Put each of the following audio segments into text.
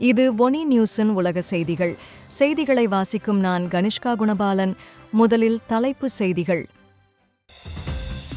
இது ஒனி நியூஸின் உலக செய்திகள். செய்திகளை வாசிக்கும் நான் கனிஷ்கா குணபாலன். முதலில் தலைப்பு செய்திகள்.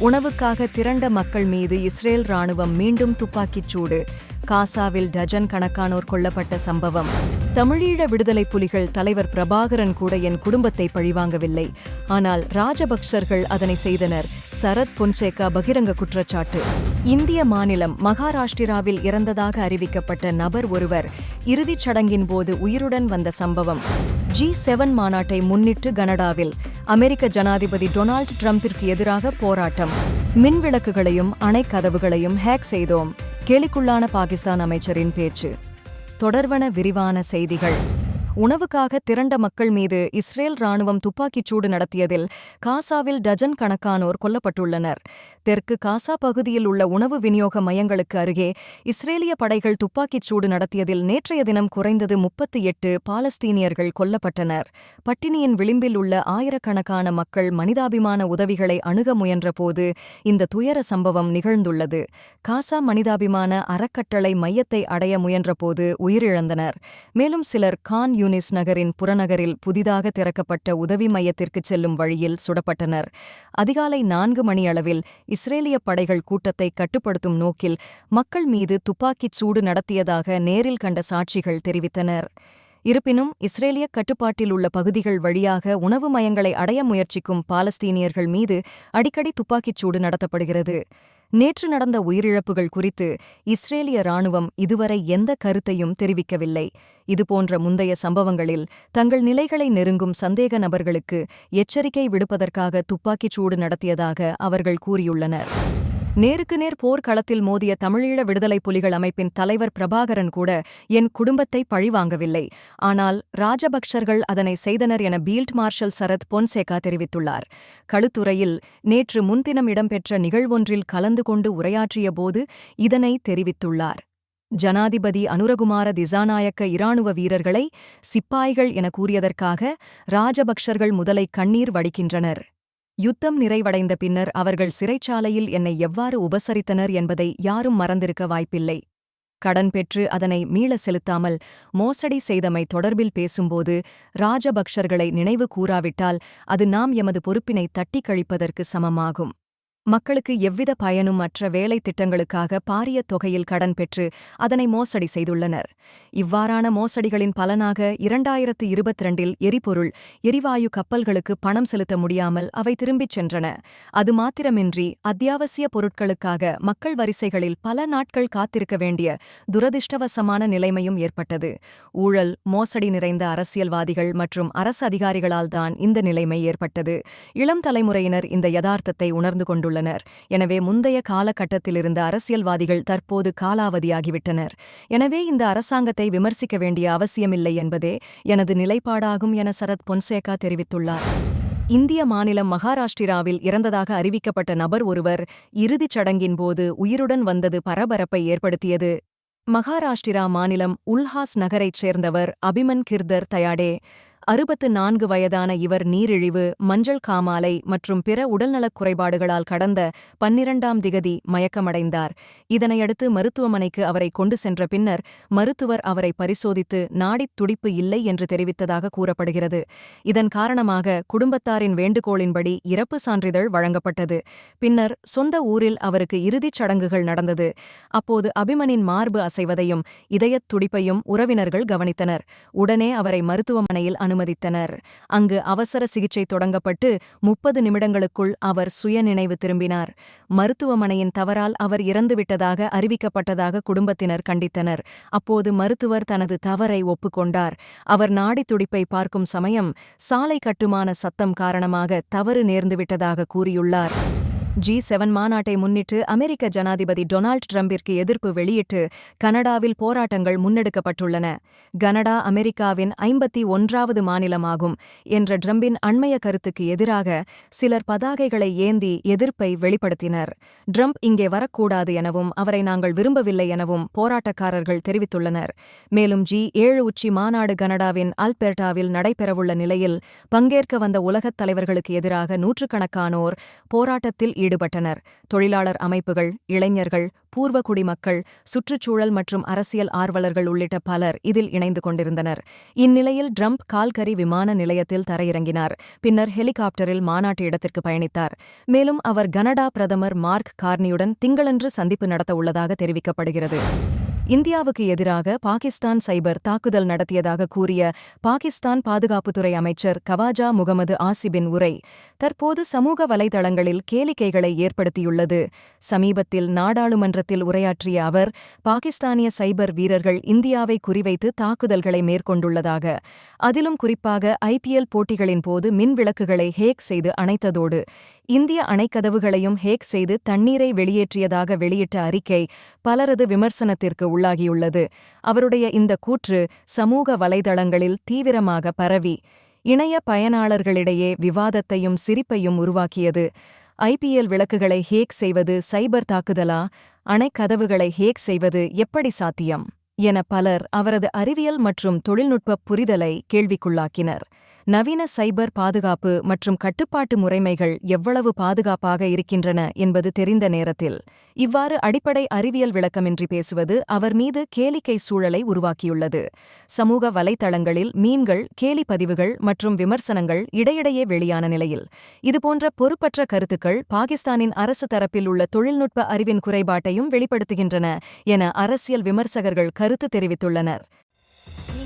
உணவுக்காக திரண்ட மக்கள் மீது இஸ்ரேல் ராணுவம் மீண்டும் துப்பாக்கிச் சூடு. காசாவில் டஜன் கணக்கானோர் கொல்லப்பட்ட சம்பவம். தமிழீழ விடுதலை புலிகள் தலைவர் பிரபாகரன் கூட என் குடும்பத்தை பழிவாங்கவில்லை. ஆனால் ராஜபக்சர்கள் அதனை செய்தனர். சரத் பொன்சேகா பகிரங்க குற்றச்சாட்டு. இந்திய மாநிலம் மகாராஷ்டிராவில் இறந்ததாக அறிவிக்கப்பட்ட நபர் ஒருவர் இறுதிச் சடங்கின் போது உயிருடன் வந்த சம்பவம். ஜி செவன் மாநாட்டை முன்னிட்டு கனடாவில் அமெரிக்க ஜனாதிபதி டொனால்டு ட்ரம்பிற்கு எதிராக போராட்டம். மின் விளக்குகளையும் அணைக்கதவுகளையும் ஹேக் செய்தோம். கேலிக்குள்ளான பாகிஸ்தான் அமைச்சரின் பேச்சு. தொடர்வன விரிவான செய்திகள். உணவுக்காக திரண்ட மக்கள் மீது இஸ்ரேல் ராணுவம் துப்பாக்கிச் சூடு நடத்தியதில் காசாவில் டஜன் கணக்கானோர் கொல்லப்பட்டுள்ளனர். தெற்கு காசா பகுதியில் உள்ள உணவு விநியோக மையங்களுக்கு அருகே இஸ்ரேலிய படைகள் துப்பாக்கிச் சூடு நடத்தியதில் நேற்றைய தினம் குறைந்தது முப்பத்தி எட்டு பாலஸ்தீனியர்கள் கொல்லப்பட்டனர். பட்டினியின் விளிம்பில் உள்ள ஆயிரக்கணக்கான மக்கள் மனிதாபிமான உதவிகளை அணுக முயன்றபோது இந்த துயர சம்பவம் நிகழ்ந்துள்ளது. காசா மனிதாபிமான அறக்கட்டளை மையத்தை அடைய முயன்றபோது உயிரிழந்தனர். மேலும் சிலர் கான் யூனிஸ் நகரின் புறநகரில் புதிதாக திறக்கப்பட்ட உதவி மையத்திற்கு செல்லும் வழியில் சுடப்பட்டனர். அதிகாலை நான்கு மணி அளவில் இஸ்ரேலிய படைகள் கூட்டத்தை கட்டுப்படுத்தும் நோக்கில் மக்கள் மீது துப்பாக்கிச் சூடு நடத்தியதாக நேரில் கண்ட சாட்சிகள் தெரிவித்தனர். இருப்பினும் இஸ்ரேலிய கட்டுப்பாட்டில் உள்ள பகுதிகள் வழியாக உணவு மையங்களை அடைய முயற்சிக்கும் பாலஸ்தீனியர்கள் மீது அடிக்கடி துப்பாக்கிச் சூடு நடத்தப்படுகிறது. நேற்று நடந்த உயிரிழப்புகள் குறித்து இஸ்ரேலிய ராணுவம் இதுவரை எந்த கருத்தையும் தெரிவிக்கவில்லை. இதுபோன்ற முந்தைய சம்பவங்களில் தங்கள் நிலைகளை நெருங்கும் சந்தேக நபர்களுக்கு எச்சரிக்கை விடுப்பதற்காக துப்பாக்கிச் சூடு நடத்தியதாக அவர்கள் கூறியுள்ளனர். நேருக்கு நேர் போர்க்களத்தில் மோதிய தமிழீழ விடுதலை புலிகள் அமைப்பின் தலைவர் பிரபாகரன் கூட என் குடும்பத்தை பழிவாங்கவில்லை. ஆனால் ராஜபக்சர்கள் அதனை செய்தனர் என பீல்ட் மார்ஷல் சரத் பொன்சேகா தெரிவித்துள்ளார். களுத்துறையில் நேற்று முன்தினம் இடம்பெற்ற நிகழ்வொன்றில் கலந்து கொண்டு உரையாற்றிய போது இதனை தெரிவித்துள்ளார். ஜனாதிபதி அனுரகுமார திசாநாயக்க இராணுவ வீரர்களை சிப்பாய்கள் என கூறியதற்காக ராஜபக்ஷர்கள் முதலை கண்ணீர் வடிக்கின்றனர். யுத்தம் நிறைவடைந்த பின்னர் அவர்கள் சிறைச்சாலையில் என்னை எவ்வாறு உபசரித்தனர் என்பதை யாரும் மறந்திருக்க வாய்ப்பில்லை. கடன் பெற்று அதனை மீள செலுத்தாமல் மோசடி செய்தமை தொடர்பில் பேசும்போது ராஜபக்ஷர்களை நினைவு கூறாவிட்டால் அது நாம் எமது பொறுப்பினை தட்டிக் கழிப்பதற்கு சமமாகும். மக்களுக்கு எவ்வித பயனும் மற்ற வேலை திட்டங்களுக்காக பாரிய தொகையில் கடன் பெற்று அதனை மோசடி செய்துள்ளனர். இவ்வாறான மோசடிகளின் பலனாக இரண்டாயிரத்து இருபத்திரண்டில் எரிபொருள் எரிவாயு கப்பல்களுக்கு பணம் செலுத்த முடியாமல் அவை திரும்பிச் சென்றன. அது மாத்திரமின்றி அத்தியாவசிய பொருட்களுக்காக மக்கள் வரிசைகளில் பல நாட்கள் காத்திருக்க வேண்டிய துரதிர்ஷ்டவசமான நிலைமையும் ஏற்பட்டது. ஊழல் மோசடி நிறைந்த அரசியல்வாதிகள் மற்றும் அரசு அதிகாரிகளால்தான் இந்த நிலைமை ஏற்பட்டது. இளம் தலைமுறையினர் இந்த யதார்த்தத்தை உணர்ந்து கொண்டுள்ளனர். உள்ளனர் எனவே முந்தைய காலகட்டத்திலிருந்த அரசியல்வாதிகள் தற்போது காலாவதியாகிவிட்டனர். எனவே இந்த அரசாங்கத்தை விமர்சிக்க வேண்டிய அவசியமில்லை என்பதே எனது நிலைப்பாடாகும் என சரத் பொன்சேகா தெரிவித்துள்ளார். இந்திய மாநிலம் மகாராஷ்டிராவில் இறந்ததாக அறிவிக்கப்பட்ட நபர் ஒருவர் இறுதிச் சடங்கின் போது உயிருடன் வந்தது பரபரப்பை ஏற்படுத்தியது. மகாராஷ்டிரா மாநிலம் உல்ஹாஸ் நகரைச் சேர்ந்தவர் அபிமன் கிர்தர் தயாடே. அறுபத்து நான்கு வயதான இவர் நீரிழிவு மஞ்சள் காமாலை மற்றும் பிற உடல்நலக் குறைபாடுகளால் கடந்த பன்னிரண்டாம் திகதி மயக்கமடைந்தார். இதனையடுத்து மருத்துவமனைக்கு அவரை கொண்டு சென்ற பின்னர் மருத்துவர் அவரை பரிசோதித்து நாடித் துடிப்பு இல்லை என்று தெரிவித்ததாக கூறப்படுகிறது. இதன் காரணமாக குடும்பத்தாரின் வேண்டுகோளின்படி இறப்பு சான்றிதழ் வழங்கப்பட்டது. பின்னர் சொந்த ஊரில் அவருக்கு இறுதிச் சடங்குகள் நடந்தது. அப்போது அபிமனின் மார்பு அசைவதையும் இதயத் துடிப்பையும் உறவினர்கள் கவனித்தனர். உடனே அவரை மருத்துவமனையில் அனுமதித்தனர். அங்கு அவசர சிகிச்சை தொடங்கப்பட்டு முப்பது நிமிடங்களுக்குள் அவர் சுயநினைவு திரும்பினார். மருத்துவமனையின் தவறால் அவர் இறந்துவிட்டதாக அறிவிக்கப்பட்டதாக குடும்பத்தினர் கண்டித்தனர். அப்போது மருத்துவர் தனது தவறை ஒப்புக்கொண்டார். அவர் நாடித் துடிப்பை பார்க்கும் சமயம் சாலை கட்டுமான சத்தம் காரணமாக தவறு நேர்ந்துவிட்டதாக கூறியுள்ளார். ஜி செவன் மாநாட்டை முன்னிட்டு அமெரிக்க ஜனாதிபதி டொனால்ட் ட்ரம்பிற்கு எதிர்ப்பு வெளியிட்டு கனடாவில் போராட்டங்கள் முன்னெடுக்கப்பட்டுள்ளன. கனடா அமெரிக்காவின் ஐம்பத்தி ஒன்றாவது மாநிலமாகும் என்ற ட்ரம்பின் அண்மைய கருத்துக்கு எதிராக சிலர் பதாகைகளை ஏந்தி எதிர்ப்பை வெளிப்படுத்தினர். ட்ரம்ப் இங்கே வரக்கூடாது எனவும் அவரை நாங்கள் விரும்பவில்லை எனவும் போராட்டக்காரர்கள் தெரிவித்துள்ளனர். மேலும் ஜி ஏழு உச்சி மாநாடு கனடாவின் அல்பெர்டாவில் நடைபெறவுள்ள நிலையில் பங்கேற்க வந்த உலகத் தலைவர்களுக்கு எதிராக நூற்றுக்கணக்கானோர் போராட்டத்தில் ஈடுபட்டனர். தொழிலாளர் அமைப்புகள் இளைஞர்கள் பூர்வகுடி மக்கள் சுற்றுச்சூழல் மற்றும் அரசியல் ஆர்வலர்கள் உள்ளிட்ட பலர் இதில் இணைந்து கொண்டிருந்தனர். இந்நிலையில் ட்ரம்ப் கால்கரி விமான நிலையத்தில் தரையிறங்கினார். பின்னர் ஹெலிகாப்டரில் மாநாட்டு இடத்திற்கு பயணித்தார். மேலும் அவர் கனடா பிரதமர் மார்க் கார்னியுடன் திங்களன்று சந்திப்பு நடத்த உள்ளதாக தெரிவிக்கப்படுகிறது. இந்தியாவுக்கு எதிராக பாகிஸ்தான் சைபர் தாக்குதல் நடத்தியதாக கூறிய பாகிஸ்தான் பாதுகாப்புத்துறை அமைச்சர் கவாஜா முகமது ஆசிபின் உரை தற்போது சமூக வலைதளங்களில் கேளிக்கைகளை ஏற்படுத்தியுள்ளது. சமீபத்தில் நாடாளுமன்றத்தில் உரையாற்றிய அவர் பாகிஸ்தானிய சைபர் வீரர்கள் இந்தியாவை குறிவைத்து தாக்குதல்களை மேற்கொண்டுள்ளதாக அதிலும் குறிப்பாக ஐபிஎல் போட்டிகளின் போது மின்விளக்குகளை ஹேக் செய்து அணைத்ததோடு இந்திய அணைக்கதவுகளையும் ஹேக் செய்து தண்ணீரை வெளியேற்றியதாக வெளியிட்ட அறிக்கை பலரது விமர்சனத்திற்கு உள்ளாகியுள்ளது. அவருடைய இந்த கூற்று சமூக வலைதளங்களில் தீவிரமாக பரவி இணைய பயனாளர்களிடையே விவாதத்தையும் சிரிப்பையும் உருவாக்கியது. ஐபிஎல் விளக்குகளை ஹேக் செய்வது சைபர் தாக்குதலா? அணைக்கதவுகளை ஹேக் செய்வது எப்படி சாத்தியம்? என பலர் அவரது அறிவியல் மற்றும் தொழில்நுட்ப புரிதலை கேள்விக்குள்ளாக்கினர். நவீன சைபர் பாதுகாப்பு மற்றும் கட்டுப்பாட்டு முறைமைகள் எவ்வளவு பாதுகாப்பாக இருக்கின்றன என்பது தெரிந்த நேரத்தில் இவ்வாறு அடிப்படை அறிவியல் விளக்கமின்றி பேசுவது அவர் மீது கேளிக்கை சூழலை உருவாக்கியுள்ளது. சமூக வலைத்தளங்களில் மீன்கள் கேலி பதிவுகள் மற்றும் விமர்சனங்கள் இடையிடையே வெளியான நிலையில் இதுபோன்ற பொறுப்பற்ற கருத்துக்கள் பாகிஸ்தானின் அரசு தரப்பில் உள்ள தொழில்நுட்ப அறிவின் குறைபாட்டையும் வெளிப்படுத்துகின்றன என அரசியல் விமர்சகர்கள் கருத்து தெரிவித்துள்ளனர்.